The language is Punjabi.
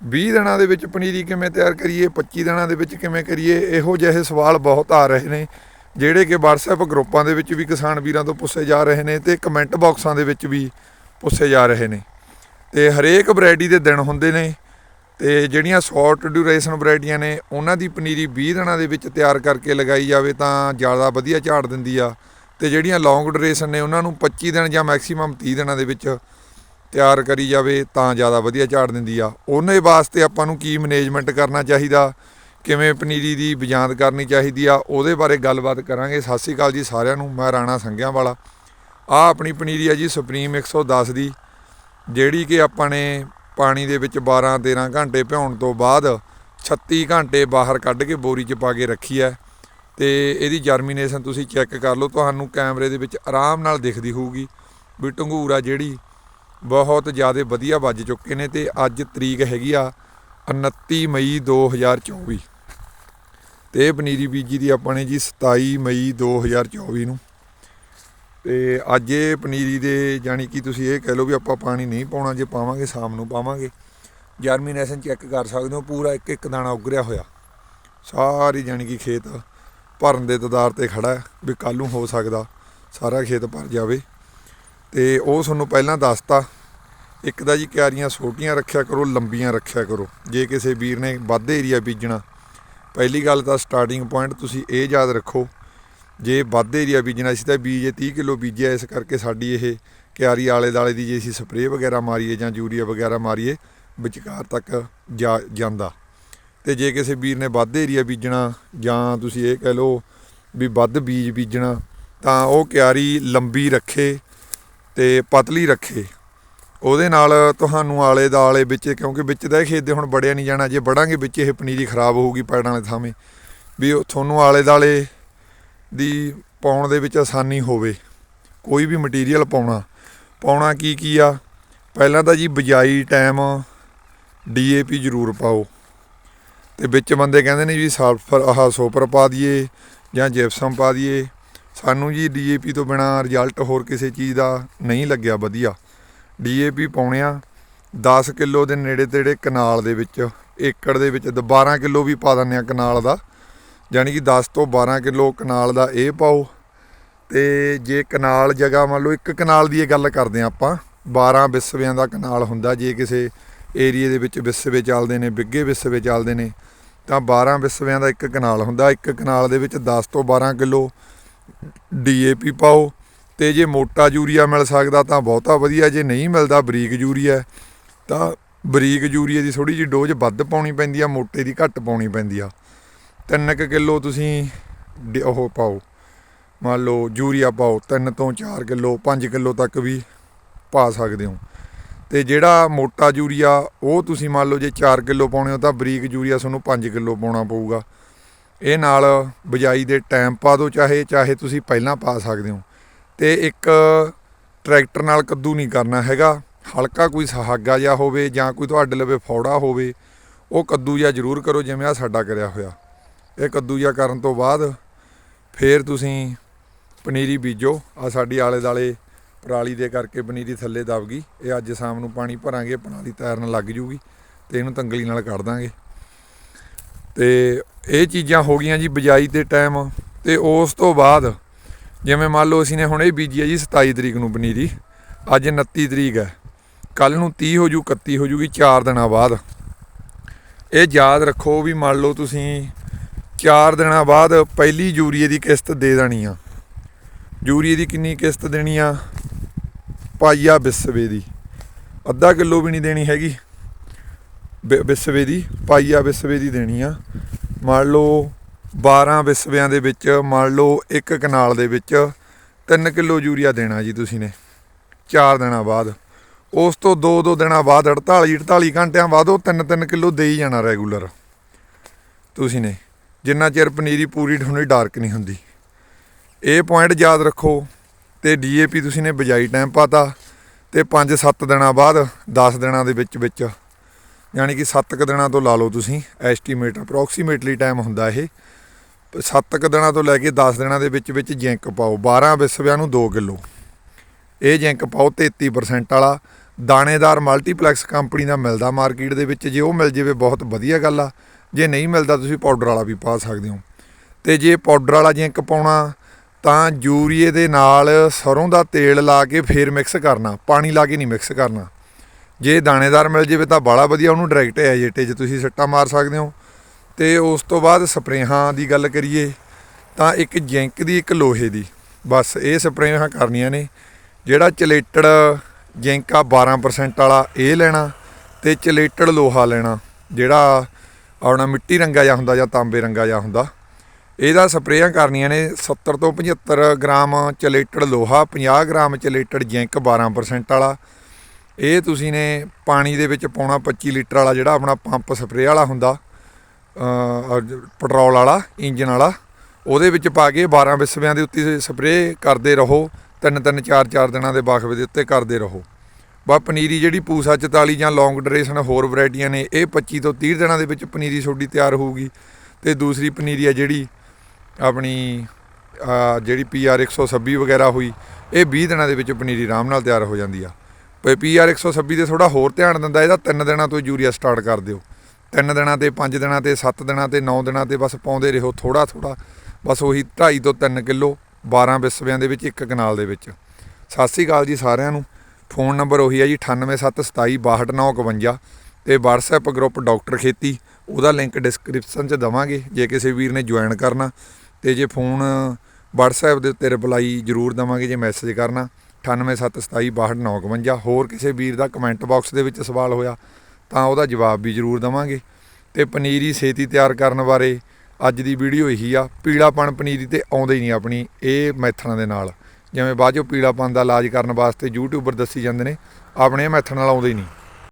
20 ਦਿਨਾਂ ਦੇ ਵਿੱਚ ਪਨੀਰੀ ਕਿਵੇਂ ਤਿਆਰ ਕਰੀਏ 25 ਦਿਨਾਂ ਦੇ ਵਿੱਚ ਕਿਵੇਂ ਕਰੀਏ, ਇਹੋ ਜਿਹੇ ਸਵਾਲ ਬਹੁਤ ਆ ਰਹੇ ਨੇ, ਜਿਹੜੇ ਕਿ WhatsApp ਗਰੁੱਪਾਂ ਦੇ ਵਿੱਚ ਵੀ ਕਿਸਾਨ ਵੀਰਾਂ ਤੋਂ ਪੁੱਛੇ ਜਾ ਰਹੇ ਨੇ ਤੇ ਕਮੈਂਟ ਬਾਕਸਾਂ ਦੇ ਵਿੱਚ ਵੀ ਪੁੱਛੇ ਜਾ ਰਹੇ ਨੇ। ਤੇ ਹਰੇਕ ਵੈਰਾਈਟੀ ਦੇ ਦਿਨ ਹੁੰਦੇ ਨੇ ਤੇ ਜਿਹੜੀਆਂ ਸ਼ਾਰਟ ਡਿਊਰੇਸ਼ਨ ਵੈਰਾਈਟੀਆਂ ਨੇ, ਉਹਨਾਂ ਦੀ ਪਨੀਰੀ 20 ਦਿਨਾਂ ਦੇ ਵਿੱਚ ਤਿਆਰ ਕਰਕੇ ਲਗਾਈ ਜਾਵੇ ਤਾਂ ਜ਼ਿਆਦਾ ਵਧੀਆ ਝਾੜ ਦਿੰਦੀ ਆ। ਤੇ ਜਿਹੜੀਆਂ ਲੌਂਗ ਡਿਊਰੇਸ਼ਨ ਨੇ, ਉਹਨਾਂ ਨੂੰ 25 ਦਿਨ ਜਾਂ ਮੈਕਸਿਮਮ 30 ਦਿਨਾਂ ਦੇ ਵਿੱਚ ਤਿਆਰ ਕਰੀ ਜਾਵੇ ਤਾਂ ਜ਼ਿਆਦਾ ਵਧੀਆ ਝਾੜ ਦਿੰਦੀ ਆ। ਉਹਨੇ ਵਾਸਤੇ ਆਪਾਂ ਨੂੰ ਕੀ ਮੈਨੇਜਮੈਂਟ ਕਰਨਾ ਚਾਹੀਦਾ? ਕਿਵੇਂ ਪਨੀਰੀ ਦੀ ਬਿਜਾਂਤ ਕਰਨੀ ਚਾਹੀਦੀ ਆ? ਉਹਦੇ ਬਾਰੇ ਗੱਲਬਾਤ ਕਰਾਂਗੇ। ਸਤਿ ਸ਼੍ਰੀ ਅਕਾਲ ਜੀ ਸਾਰਿਆਂ ਨੂੰ। ਮੈਂ ਰਾਣਾ ਸੰਘਿਆਂ ਵਾਲਾ। ਆ ਆਪਣੀ ਪਨੀਰੀ ਆ ਜੀ ਸੁਪਰੀਮ 110 ਦੀ, ਜਿਹੜੀ ਕਿ ਆਪਾਂ ਨੇ ਪਾਣੀ ਦੇ ਵਿੱਚ 12 13 ਘੰਟੇ ਭਿਉਣ ਤੋਂ ਬਾਅਦ 36 ਘੰਟੇ ਬਾਹਰ ਕੱਢ ਕੇ ਬੋਰੀ 'ਚ ਪਾ ਕੇ ਰੱਖੀ ਹੈ ਤੇ ਇਹਦੀ ਜਰਮੀਨੇਸ਼ਨ ਤੁਸੀਂ ਚੈੱਕ ਕਰ ਲਓ। ਤੁਹਾਨੂੰ ਕੈਮਰੇ ਦੇ ਵਿੱਚ ਆਰਾਮ ਨਾਲ ਦਿਖਦੀ ਹੋਊਗੀ ਵੀ ਢੰਗੂਰ ਆ ਜਿਹੜੀ। ਬਹੁਤ ਜ਼ਿਆਦਾ ਵਧੀਆ ਵੱਜ ਚੁੱਕੇ ਨੇ ਤੇ ਅੱਜ ਤਰੀਕ ਹੈਗੀ ਆ 29 ਮਈ 2024 ਤੇ ਇਹ ਪਨੀਰੀ ਬੀਜੀ ਦੀ ਆਪਾਂ ਨੇ ਜੀ 27 ਮਈ 2024 ਨੂੰ। ਤੇ ਅੱਜ ਇਹ ਪਨੀਰੀ ਦੇ ਜਾਣੀ ਕਿ ਤੁਸੀਂ ਇਹ ਕਹਿ ਲਓ ਵੀ ਆਪਾਂ ਪਾਣੀ ਨਹੀਂ ਪਾਉਣਾ, ਜੇ ਪਾਵਾਂਗੇ ਸ਼ਾਮ ਨੂੰ ਪਾਵਾਂਗੇ। ਜਰਮੀਨੇਸ਼ਨ ਚੈੱਕ ਕਰ ਸਕਦੇ ਹੋ, ਪੂਰਾ ਇੱਕ ਇੱਕ ਦਾਣਾ ਉਗਰਿਆ ਹੋਇਆ। ਸਾਰੀ ਜਾਣੀ ਕਿ ਖੇਤ ਭਰਨ ਦੇ ਤਦਾਰ ਤੇ ਖੜਾ ਹੈ ਵੀ ਕੱਲ ਨੂੰ ਹੋ ਸਕਦਾ ਸਾਰਾ ਖੇਤ ਭਰ ਜਾਵੇ। ਤੇ ਉਹ ਤੁਹਾਨੂੰ ਪਹਿਲਾਂ ਦੱਸਤਾ ਇੱਕ ਤਾਂ ਜੀ ਕਿਆਰੀਆਂ ਛੋਟੀਆਂ ਰੱਖਿਆ ਕਰੋ, ਲੰਬੀਆਂ ਰੱਖਿਆ ਕਰੋ। ਜੇ ਕਿਸੇ ਵੀਰ ਨੇ ਵੱਧ ਏਰੀਆ ਬੀਜਣਾ, ਪਹਿਲੀ ਗੱਲ ਤਾਂ ਸਟਾਰਟਿੰਗ ਪੁਆਇੰਟ ਤੁਸੀਂ ਇਹ ਯਾਦ ਰੱਖੋ, ਜੇ ਵੱਧ ਏਰੀਆ ਬੀਜਣਾ ਸੀ ਤਾਂ ਬੀਜ ਇਹ 30 ਕਿਲੋ ਬੀਜਿਆ, ਇਸ ਕਰਕੇ ਸਾਡੀ ਇਹ ਕਿਆਰੀ ਆਲੇ ਦਾਲੇ ਦੀ ਜੇ ਅਸੀਂ ਸਪਰੇਅ ਵਗੈਰਾ ਮਾਰੀਏ ਜਾਂ ਯੂਰੀਆ ਵਗੈਰਾ ਮਾਰੀਏ, ਵਿਚਕਾਰ ਤੱਕ ਜਾ, ਜਾਂਦਾ। ਤੇ ਜੇ ਕਿਸੇ ਵੀਰ ਨੇ ਵੱਧ ਏਰੀਆ ਬੀਜਣਾ ਜਾਂ ਤੁਸੀਂ ਇਹ ਕਹਿ ਲਓ ਵੀ ਵੱਧ ਬੀਜ ਬੀਜਣਾ, ਤਾਂ ਉਹ ਕਿਆਰੀ ਲੰਬੀ ਰੱਖੇ ਤੇ ਪਤਲੀ ਰੱਖੇ। ਉਹਦੇ ਨਾਲ ਤੁਹਾਨੂੰ ਆਲੇ ਦਾਲੇ ਵਿੱਚ, ਕਿਉਂਕਿ ਵਿੱਚ ਦਾ ਇਹ ਖੇਤ ਦੇ ਹੁਣ ਬੜਿਆ ਨਹੀਂ ਜਾਣਾ, ਜੇ ਬੜਾਂਗੇ ਵਿੱਚ ਇਹ ਪਨੀਰੀ ਖਰਾਬ ਹੋਊਗੀ ਪੈੜਾਂ ਵਾਲੇ ਥਾਵੇਂ, ਵੀ ਤੁਹਾਨੂੰ ਆਲੇ ਦਾਲੇ ਦੀ ਪਾਉਣ ਦੇ ਵਿੱਚ ਆਸਾਨੀ ਹੋਵੇ, ਕੋਈ ਵੀ ਮਟੀਰੀਅਲ ਪਾਉਣਾ। ਪਾਉਣਾ ਕੀ ਕੀ ਆ? ਪਹਿਲਾਂ ਤਾਂ ਜੀ ਬਜਾਈ ਟਾਈਮ ਡੀਏਪੀ ਜ਼ਰੂਰ ਪਾਓ। ਤੇ ਵਿੱਚ ਬੰਦੇ ਕਹਿੰਦੇ ਨੇ ਜੀ ਸਲਫਰ, ਆਹ ਸੋਪਰ ਪਾ ਦਈਏ ਜਾਂ ਜਿਪਸਮ ਪਾ ਦਈਏ। ਸਾਨੂੰ ਜੀ ਡੀਏਪੀ ਤੋਂ ਬਿਨਾ ਰਿਜ਼ਲਟ ਹੋਰ ਕਿਸੇ ਚੀਜ਼ ਦਾ ਨਹੀਂ ਲੱਗਿਆ ਵਧੀਆ। ਡੀਏਪੀ ਆ 10 ਕਿਲੋ ਦੇ ਨੇੜੇ ਤੇੜੇ ਕਨਾਲ ਦੇ ਵਿੱਚ, ਏਕੜ ਦੇ ਵਿੱਚ ਦ- 12 ਕਿਲੋ ਵੀ ਪਾ ਦਿੰਦੇ ਆ ਕਨਾਲ ਦਾ। ਯਾਨੀ ਕਿ 10 ਤੋਂ 12 ਕਿਲੋ ਕਨਾਲ ਦਾ ਇਹ ਪਾਓ। ਤੇ ਜੇ ਕਨਾਲ ਜਗ੍ਹਾ ਮੰਨ ਲਓ ਇੱਕ ਕਨਾਲ ਦੀ ਇਹ ਗੱਲ ਕਰਦੇ ਆ ਆਪਾਂ 12 ਵਿਸਵਿਆਂ ਦਾ ਕਨਾਲ ਹੁੰਦਾ, ਜੇ ਕਿਸੇ ਏਰੀਏ ਦੇ ਵਿੱਚ ਵਿਸਵੇ ਚੱਲਦੇ ਨੇ, ਬਿੱਗੇ ਵਿਸਵੇ ਚੱਲਦੇ ਨੇ, ਤਾਂ 12 ਵਿਸਵਿਆਂ ਦਾ ਇੱਕ ਕਨਾਲ ਹੁੰਦਾ। ਇੱਕ ਕਨਾਲ ਦੇ ਵਿੱਚ 10 ਤੋਂ 12 ਕਿਲੋ ਡੀਏਪੀ ਪਾਓ ਤੇ ਜੇ ਮੋਟਾ ਯੂਰੀਆ ਮਿਲ ਸਕਦਾ ਤਾਂ ਬਹੁਤਾ ਵਧੀਆ, ਜੇ ਨਹੀਂ ਮਿਲਦਾ ਬਰੀਕ ਯੂਰੀਆ, ਤਾਂ ਬਰੀਕ ਯੂਰੀਆ ਦੀ ਥੋੜੀ ਜਿਹੀ ਡੋਜ਼ ਵੱਧ ਪਾਉਣੀ ਪੈਂਦੀ ਆ, ਮੋਟੇ ਦੀ ਘੱਟ ਪਾਉਣੀ ਪੈਂਦੀ ਆ। 3 ਕਿਲੋ ਤੁਸੀਂ ਡ- ਉਹ ਪਾਓ, ਮੰਨ ਲਓ ਯੂਰੀਆ ਪਾਓ 3 ਤੋਂ 4 ਕਿਲੋ 5 ਕਿਲੋ ਤੱਕ ਵੀ ਪਾ ਸਕਦੇ ਹੋ। ਤੇ ਜਿਹੜਾ ਮੋਟਾ ਯੂਰੀਆ, ਉਹ ਤੁਸੀਂ ਮੰਨ ਲਓ ਜੇ 4 ਕਿਲੋ ਪਾਉਣੇ ਹੋ ਤਾਂ ਬਰੀਕ ਯੂਰੀਆ ਤੁਹਾਨੂੰ 5 ਕਿਲੋ ਪਾਉਣਾ ਪਊਗਾ। ਇਹ ਨਾਲ ਬਜਾਈ ਦੇ ਟਾਈਮ ਪਾ ਦਿਓ, ਚਾਹੇ ਚਾਹੇ ਤੁਸੀਂ ਪਹਿਲਾਂ ਪਾ ਸਕਦੇ ਹੋ। ਤੇ ਇੱਕ ਟਰੈਕਟਰ ਨਾਲ ਕੱਦੂ ਨਹੀਂ ਕਰਨਾ ਹੈਗਾ। ਹਲਕਾ ਕੋਈ ਸਹਾਗਾ ਜਿਹਾ ਹੋਵੇ ਜਾਂ ਕੋਈ ਤੁਹਾਡੇ ਲਵੇ ਫੌੜਾ ਹੋਵੇ, ਉਹ ਕੱਦੂ ਜਿਹਾ ਜ਼ਰੂਰ ਕਰੋ ਜਿਵੇਂ ਆ ਸਾਡਾ ਕਰਿਆ ਹੋਇਆ। ਇਹ ਕੱਦੂ ਜਿਹਾ ਕਰਨ ਤੋਂ ਬਾਅਦ ਫੇਰ ਤੁਸੀਂ ਪਨੀਰੀ ਬੀਜੋ। ਆ ਸਾਡੀ ਆਲੇ ਦਾਲੇ ਪਰਾਲੀ ਦੇ ਕਰਕੇ ਪਨੀਰੀ ਥੱਲੇ ਦਬ ਗਈ। ਇਹ ਅੱਜ ਸ਼ਾਮ ਨੂੰ ਪਾਣੀ ਭਰਾਂਗੇ, ਪਰਾਲੀ ਤੈਰਨ ਲੱਗ ਜੂਗੀ ਤੇ ਇਹਨੂੰ ਤੰਗਲੀ ਨਾਲ ਕੱਢ ਦਾਂਗੇ। ਤੇ ਇਹ ਚੀਜ਼ਾਂ ਹੋ ਗਈਆਂ ਜੀ ਬਜਾਈ ਦੇ ਟਾਈਮ। ਤੇ ਉਸ ਤੋਂ ਬਾਅਦ ਜਿਵੇਂ ਮੰਨ ਲਓ ਅਸੀਂ ਨੇ ਹੁਣ ਇਹ ਬੀਜੀ ਹੈ ਜੀ 27 ਤਰੀਕ ਨੂੰ ਪਨੀਰੀ। ਅੱਜ 29 ਤਰੀਕ ਹੈ। ਕੱਲ ਨੂੰ 30 ਹੋ ਜੂ 31 ਹੋ ਜੂਗੀ 4 ਦਿਨਾਂ ਬਾਅਦ। ਇਹ ਯਾਦ ਰੱਖੋ ਵੀ ਮੰਨ ਲਓ ਤੁਸੀਂ 4 ਦਿਨਾਂ ਬਾਅਦ ਪਹਿਲੀ ਯੂਰੀਏ ਦੀ ਕਿਸ਼ਤ ਦੇ ਦੇਣੀ ਆ। ਯੂਰੀਏ ਦੀ ਕਿੰਨੀ ਕਿਸ਼ਤ ਦੇਣੀ ਆ? ਪਾਈਆ ਬਿਸਵੇ ਦੀ। ਅੱਧਾ ਕਿਲੋ ਵੀ ਨਹੀਂ ਦੇਣੀ ਹੈਗੀ। ਬਿਸਵੇ ਦੀ। ਪਾਈਆ ਬਿਸਵੇ ਦੀ ਦੇਣੀ ਆ। ਮੰਨ ਲਓ 12 ਵਿਸਵਿਆਂ ਦੇ ਵਿੱਚ ਮੰਨ ਲਓ ਇੱਕ ਕਨਾਲ ਦੇ ਵਿੱਚ 3 ਕਿਲੋ ਯੂਰੀਆ ਦੇਣਾ ਜੀ ਤੁਸੀਂ ਨੇ 4 ਦਿਨਾਂ ਬਾਅਦ। ਉਸ ਤੋਂ 2-2 ਦਿਨਾਂ ਬਾਅਦ 48 48 ਘੰਟਿਆਂ ਬਾਅਦ ਉਹ 3-3 ਕਿਲੋ ਦੇ ਹੀ ਜਾਣਾ ਰੈਗੂਲਰ। ਤੁਸੀਂ ਨੇ, ਜਿੰਨਾ ਚਿਰ ਪਨੀਰੀ ਪੂਰੀ ਠੁੰਡੀ ਡਾਰਕ ਨਹੀਂ ਹੁੰਦੀ। ਇਹ ਪੁਆਇੰਟ ਯਾਦ ਰੱਖੋ ਤੇ ਡੀਏਪੀ ਤੁਸੀਂ ਨੇ ਬਜਾਈ ਟਾਈਮ ਪਾਤਾ ਤੇ 5-7 ਦਿਨਾਂ ਬਾਅਦ 10 ਦਿਨਾਂ ਦੇ ਵਿੱਚ ਵਿੱਚ, ਯਾਨੀ ਕਿ 7 ਕ ਦਿਨਾਂ ਤੋਂ ਲਾ ਲਓ ਤੁਸੀਂ ਐਸਟੀਮੇਟ ਅਪਰੋਕਸੀਮੇਟਲੀ ਟਾਈਮ ਹੁੰਦਾ ਇਹ। 7 ਕ ਦਿਨਾਂ ਤੋਂ ਲੈ ਕੇ 10 ਦਿਨਾਂ ਦੇ ਵਿੱਚ ਵਿੱਚ ਜਿੰਕ ਪਾਓ 12 ਵਿਸਵਿਆਂ ਨੂੰ 2 ਕਿਲੋ। ਇਹ ਜਿੰਕ ਪਾਓ 33% ਵਾਲਾ। ਦਾਣੇਦਾਰ ਮਲਟੀਪਲੈਕਸ ਕੰਪਨੀ ਦਾ ਮਿਲਦਾ ਮਾਰਕੀਟ ਦੇ ਵਿੱਚ। ਜੇ ਉਹ ਮਿਲ ਜਾਵੇ ਬਹੁਤ ਵਧੀਆ ਗੱਲ ਆ। ਜੇ ਨਹੀਂ ਮਿਲਦਾ ਤੁਸੀਂ ਪਾਊਡਰ ਵਾਲਾ ਵੀ ਪਾ ਸਕਦੇ ਹੋ। ਤੇ ਜੇ ਪਾਊਡਰ ਵਾਲਾ ਜਿੰਕ ਪਾਉਣਾ, ਤਾਂ ਯੂਰੀਏ ਦੇ ਨਾਲ ਸਰੋਂ ਦਾ ਤੇਲ ਲਾ ਕੇ ਫੇਰ ਮਿਕਸ ਕਰਨਾ। ਪਾਣੀ ਲਾ ਕੇ ਨਹੀਂ ਮਿਕਸ ਕਰਨਾ। ਜੇ ਦਾਣੇਦਾਰ ਮਿਲ ਜਾਵੇ ਤਾਂ ਬਾਲਾ ਵਧੀਆ, ਉਹਨੂੰ ਡਾਇਰੈਕਟ ਐਜੇਟੇ 'ਚ ਤੁਸੀਂ ਸੱਟਾ ਮਾਰ ਸਕਦੇ ਹੋ। ਤੇ ਉਸ ਤੋਂ ਬਾਅਦ ਸਪਰੇਹਾਂ ਦੀ ਗੱਲ ਕਰੀਏ ਤਾਂ ਇੱਕ ਜਿੰਕ ਦੀ, ਇੱਕ ਲੋਹੇ ਦੀ। ਬਸ ਇਹ ਸਪਰੇਹਾਂ ਕਰਨੀਆਂ ਨੇ, ਜਿਹੜਾ ਚਲੇਟਡ ਜਿੰਕ ਆ 12% ਵਾਲਾ ਇਹ ਲੈਣਾ ਤੇ ਚਲੇਟਡ ਲੋਹਾ ਲੈਣਾ, ਜਿਹੜਾ ਆਪਣਾ ਮਿੱਟੀ ਰੰਗਾ ਜਿਹਾ ਹੁੰਦਾ ਜਾਂ ਤਾਂਬੇ ਰੰਗਾ ਜਿਹਾ ਹੁੰਦਾ। ਇਹਦਾ ਸਪਰੇਆਂ ਕਰਨੀਆਂ ਨੇ 70 ਤੋਂ 75 ਗ੍ਰਾਮ ਚਲੇਟਡ ਲੋਹਾ 50 ਗ੍ਰਾਮ ਚਲੇਟਡ ਜਿੰਕ 12% ਵਾਲਾ। ਇਹ ਤੁਸੀਂ ਨੇ ਪਾਣੀ ਦੇ ਵਿੱਚ ਪਾਉਣਾ 25 ਲੀਟਰ ਵਾਲਾ ਜਿਹੜਾ ਆਪਣਾ ਪੰਪ ਸਪਰੇਅ ਵਾਲਾ ਹੁੰਦਾ। ਪੈਟਰੋਲ ਵਾਲਾ, ਇੰਜਨ ਵਾਲਾ, ਉਹਦੇ ਵਿੱਚ ਪਾ ਕੇ 12 ਵਿਸਵਿਆਂ ਦੇ ਉੱਤੇ ਸਪਰੇਅ ਕਰਦੇ ਰਹੋ, ਤਿੰਨ ਤਿੰਨ, ਚਾਰ ਚਾਰ ਦਿਨਾਂ ਦੇ ਬਾਖਵੇ ਦੇ ਉੱਤੇ ਕਰਦੇ ਰਹੋ। ਬਾ ਪਨੀਰੀ ਜਿਹੜੀ ਪੂਸਾ 44 ਜਾਂ ਲੌਂਗ ਡਰੇਸ਼ਨ ਹੋਰ ਵੈਰਾਈਟੀਆਂ ਨੇ, ਇਹ 25 ਤੋਂ 30 ਦਿਨਾਂ ਦੇ ਵਿੱਚ ਪਨੀਰੀ ਤੁਹਾਡੀ ਤਿਆਰ ਹੋਊਗੀ। ਤੇ ਦੂਸਰੀ ਪਨੀਰੀ ਆ ਜਿਹੜੀ ਆਪਣੀ, ਅਹ, ਜਿਹੜੀ ਪੀਆਰ 126 ਵਗੈਰਾ ਹੋਈ, ਇਹ 20 ਦਿਨਾਂ ਦੇ ਵਿੱਚ ਪਨੀਰੀ ਆਰਾਮ ਨਾਲ ਤਿਆਰ ਹੋ ਜਾਂਦੀ ਆ। ਪਰ ਪੀਆਰ 126 ਤੇ ਥੋੜਾ ਹੋਰ ਧਿਆਨ ਦਿੰਦਾ, ਇਹਦਾ ਤਿੰਨ ਦਿਨਾਂ ਤੋਂ ਯੂਰੀਆ ਸਟਾਰਟ ਕਰ ਦਿਓ। ਤਿੰਨ ਦਿਨਾਂ ਤੇ, ਪੰਜ ਦਿਨਾਂ ਤੇ, ਸੱਤ ਦਿਨਾਂ ਤੇ, ਨੌ ਦਿਨਾਂ ਤੇ ਬਸ ਪਾਉਂਦੇ ਰਹੋ ਥੋੜਾ ਥੋੜਾ ਬਸ ਉਹੀ 2.5 ਤੋਂ 3 ਕਿਲੋ 12 ਵਿਸਵਿਆਂ ਦੇ ਵਿੱਚ, ਇੱਕ ਕਨਾਲ ਦੇ ਵਿੱਚ। ਸਤਿ ਸ੍ਰੀ ਅਕਾਲ ਜੀ ਸਾਰਿਆਂ ਨੂੰ। ਫੋਨ ਨੰਬਰ ਉਹੀ ਹੈ ਜੀ 9872262951 ਤੇ WhatsApp ਗਰੁੱਪ ਡਾਕਟਰ ਖੇਤੀ, ਉਹਦਾ ਲਿੰਕ ਡਿਸਕ੍ਰਿਪਸ਼ਨ 'ਚ ਦਵਾਂਗੇ, ਜੇ ਕਿਸੇ ਵੀਰ ਨੇ ਜੁਆਇਨ ਕਰਨਾ। ਤੇ ਜੇ ਫੋਨ WhatsApp ਦੇ ਉੱਤੇ ਰਿਪਲਾਈ ਜ਼ਰੂਰ ਦਵਾਂਗੇ, ਜੇ ਮੈਸੇਜ ਕਰਨਾ। 9872262951 ਹੋਰ ਕਿਸੇ ਵੀਰ ਦਾ ਕਮੈਂਟ ਬਾਕਸ ਦੇ ਵਿੱਚ ਸਵਾਲ ਹੋਇਆ ਤਾਂ ਉਹਦਾ ਜਵਾਬ ਵੀ ਜ਼ਰੂਰ ਦਵਾਂਗੇ। ਤੇ ਪਨੀਰੀ ਛੇਤੀ ਤਿਆਰ ਕਰਨ ਬਾਰੇ ਅੱਜ ਦੀ ਵੀਡੀਓ ਇਹੀ ਆ। ਪੀਲਾਪਣ ਪਨੀਰੀ ਤੇ ਆਉਂਦਾ ਹੀ ਨਹੀਂ ਆਪਣੀ ਇਹ ਮੈਥਣਾਂ ਦੇ ਨਾਲ। ਜਿਵੇਂ ਬਾਅਦ ਚੋਂ ਪੀਲਾਪਣ ਦਾ ਇਲਾਜ ਕਰਨ ਵਾਸਤੇ ਯੂਟਿਊਬਰ ਦੱਸੀ ਜਾਂਦੇ ਨੇ, ਆਪਣੇ ਮੈਥਣ ਨਾਲ ਆਉਂਦੇ ਹੀ ਨਹੀਂ।